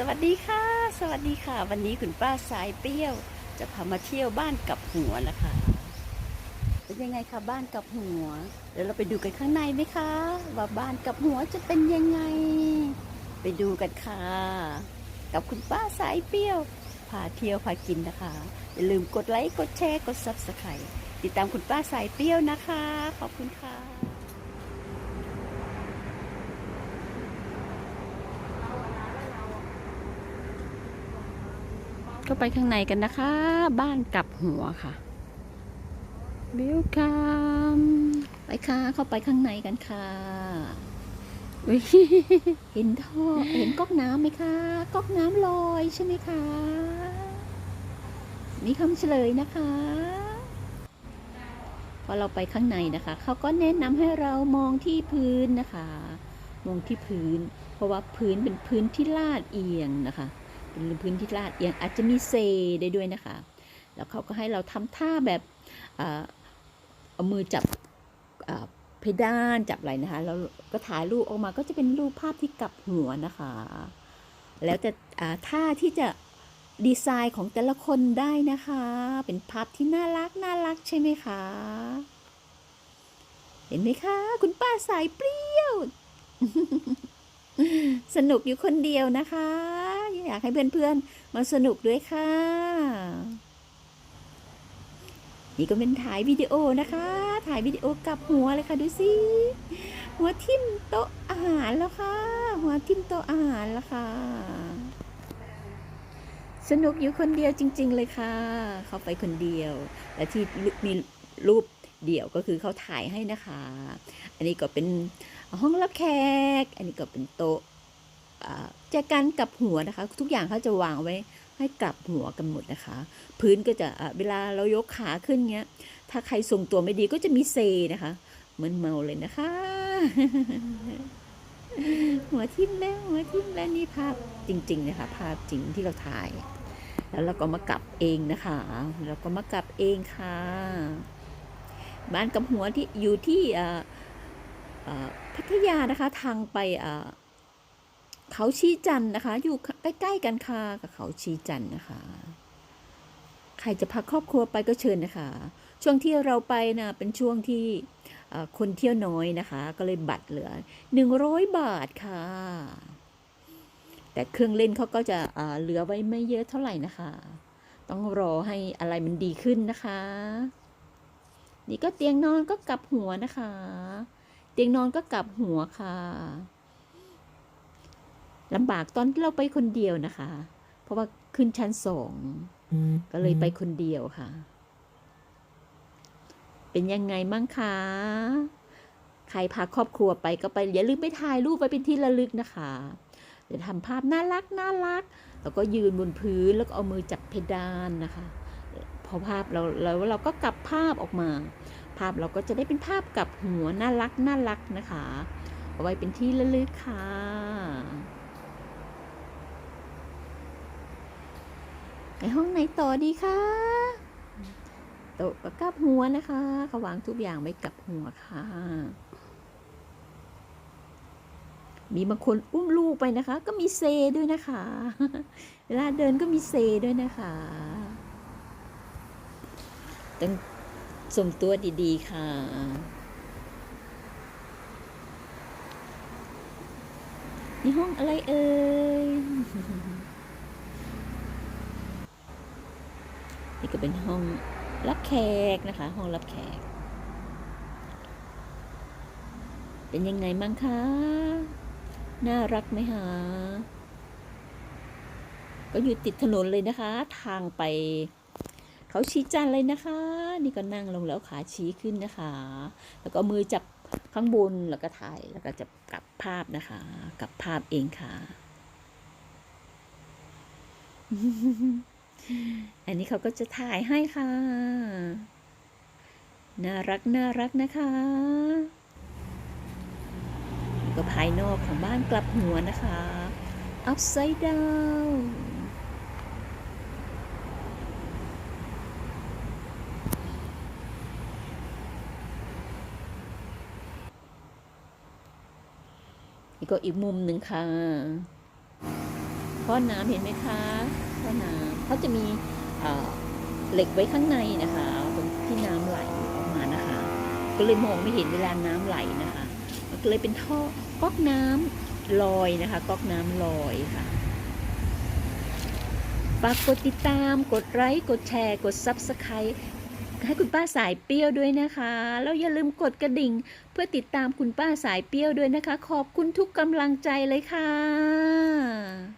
สวัสดีค่ะ สวัสดีค่ะ วันนี้คุณป้าสายเปรี้ยว จะพามาเที่ยวบ้านกับหัวนะคะเป็นยังไงคะบ้านกับหัว เดี๋ยวเราไปดูกันข้างในไหมคะ ว่าบ้านกับหัวจะเป็นยังไง ไปดูกันค่ะ กับคุณป้าสายเปรี้ยวพาเที่ยวพากินนะคะ อย่าลืมกดไลค์กดแชร์กด subscribe ติดตามคุณป้าสายเปรี้ยวนะคะ ขอบคุณค่ะ ก็ไปข้างในกันนะคะ บ้านกับหัวค่ะวิวคัมไปค่ะเข้าไปข้างในกันค่ะเห็นท่อเห็นก๊อกน้ำไหมคะก๊อกน้ำลอยใช่ไหมคะมีคำเฉลยนะคะพอเราไปข้างในนะคะเขาก็แนะนำให้เรามองที่พื้นนะคะ มองที่พื้น เพราะว่าพื้นเป็นพื้นที่ลาดเอียงนะคะ เป็นพื้นที่ลาดเอียงอาจจะมีเซได้ด้วยนะคะ แล้วเขาก็ให้เราทำท่าแบบเอามือจับเพดานจับอะไรนะคะ แล้วก็ถ่ายรูปออกมาก็จะเป็นรูปภาพที่กลับหัวนะคะ แล้วแต่ท่าที่จะดีไซน์ของแต่ละคนได้นะคะ เป็นภาพที่น่ารักน่ารักใช่ไหมคะ เห็นไหมคะ คุณป้าสายเปรี้ยว สนุกอยู่คนเดียวนะคะ อยากให้เพื่อนๆ มาสนุกด้วยค่ะ นี่ก็เป็นถ่ายวิดีโอนะคะ ถ่ายวิดีโอกลับหัวเลยค่ะดูสิหัวทิ่มโต๊ะอาหารแล้วค่ะ หัวทิ่มโต๊ะอาหารแล้วค่ะ สนุกอยู่คนเดียวจริง ๆ เลยค่ะ เขาไปคนเดียว และที่มีรูป เดี่ยวก็คือเขาถ่ายให้นะคะ อันนี้ก็เป็นห้องรับแขก อันนี้ก็เป็นโต๊ะแจกันกับหัวนะคะ ทุกอย่างเขาจะวางไว้ให้กลับหัวกันหมดนะคะ พื้นก็จะเวลาเรายกขาขึ้นเงี้ย ถ้าใครทรงตัวไม่ดีก็จะมีเซนะคะ เหมือนเมาเลยนะคะ หัวทิ่มแล้วหัวทิ่มแล้วนี่ภาพจริง ๆ นะคะ ภาพจริงที่เราถ่าย แล้วเราก็มากลับเองนะคะแล้วก็มากลับเองค่ะ บ้านกับหัวที่อยู่ที่พัทยานะคะทางไปเขาชีจันนะคะ อยู่ใกล้ๆกันค่ะกับเขาชีจันนะคะ ใครจะพาครอบครัวไปก็เชิญนะคะ ช่วงที่เราไปนะเป็นช่วงที่คนเที่ยวน้อยนะคะ ก็เลยบัตรเหลือหนึ่งร้อยบาทค่ะ แต่เครื่องเล่นเขาก็จะเหลือไว้ไม่เยอะเท่าไหร่นะคะ ต้องรอให้อะไรมันดีขึ้นนะคะ นี่ก็เตียงนอนก็กลับหัวนะคะ เตียงนอนก็กลับหัวค่ะลำบากตอนที่เราไปคนเดียวนะคะ เพราะว่าขึ้นชั้นสองก็เลยไปคนเดียวค่ะ เป็นยังไงมั่งคะใครพาครอบครัวไปก็ไปอย่าลืมไปถ่ายรูปไปเป็นที่ระลึกนะคะเดี๋ยวทำภาพน่ารักน่ารัก แล้วก็ยืนบนพื้นแล้วก็เอามือจับเพดานนะคะ พอภาพเราแล้วเราก็กลับภาพออกมา ภาพเราก็จะได้เป็นภาพกลับหัวน่ารักน่ารักนะคะ เอาไว้เป็นที่ระลึกค่ะในห้องไหนต่อดีคะโต๊ะกับหัวนะคะเขาวางทุกอย่างไว้กับหัวค่ะ มีบางคนอุ้มลูกไปนะคะ ก็มีเซด้วยนะคะ เวลาเดินก็มีเซด้วยนะคะ ต้องส่งตัวดีๆค่ะ นี่ห้องอะไรเอ่ย นี่ก็เป็นห้องรับแขกนะคะ ห้องรับแขก เป็นยังไงมั่งคะ น่ารักไหมคะก็อยู่ติดถนนเลยนะคะ ทางไป เขาชี้จันเลยนะคะ นี่ก็นั่งลงแล้วขาชี้ขึ้นนะคะ แล้วก็มือจับข้างบนแล้วก็ถ่ายแล้วก็จะกลับภาพนะคะกลับภาพเองค่ะ อันนี้เขาก็จะถ่ายให้ค่ะ น่ารักน่ารักนะคะก็ภายนอกของบ้านกลับหัวนะคะ upside down ก็อีกมุมหนึ่งค่ะท่อน้ำเห็นไหมคะท่อน้ำเขาจะมีเหล็กไว้ข้างในนะคะตรงที่น้ำไหลออกมานะคะ ก็เลยมองไม่เห็นเวลาน้ำไหลนะคะมันก็เลยเป็นท่อก๊อกน้ำลอยนะคะก๊อกน้ำลอยค่ะฝากกดติดตาม กดไลค์ กดแชร์ กด Subscribe ให้คุณป้าสายเปรี้ยวด้วยนะคะ แล้วอย่าลืมกดกระดิ่ง เพื่อติดตามคุณป้าสายเปรี้ยวด้วยนะคะ ขอบคุณทุกกำลังใจเลยค่ะ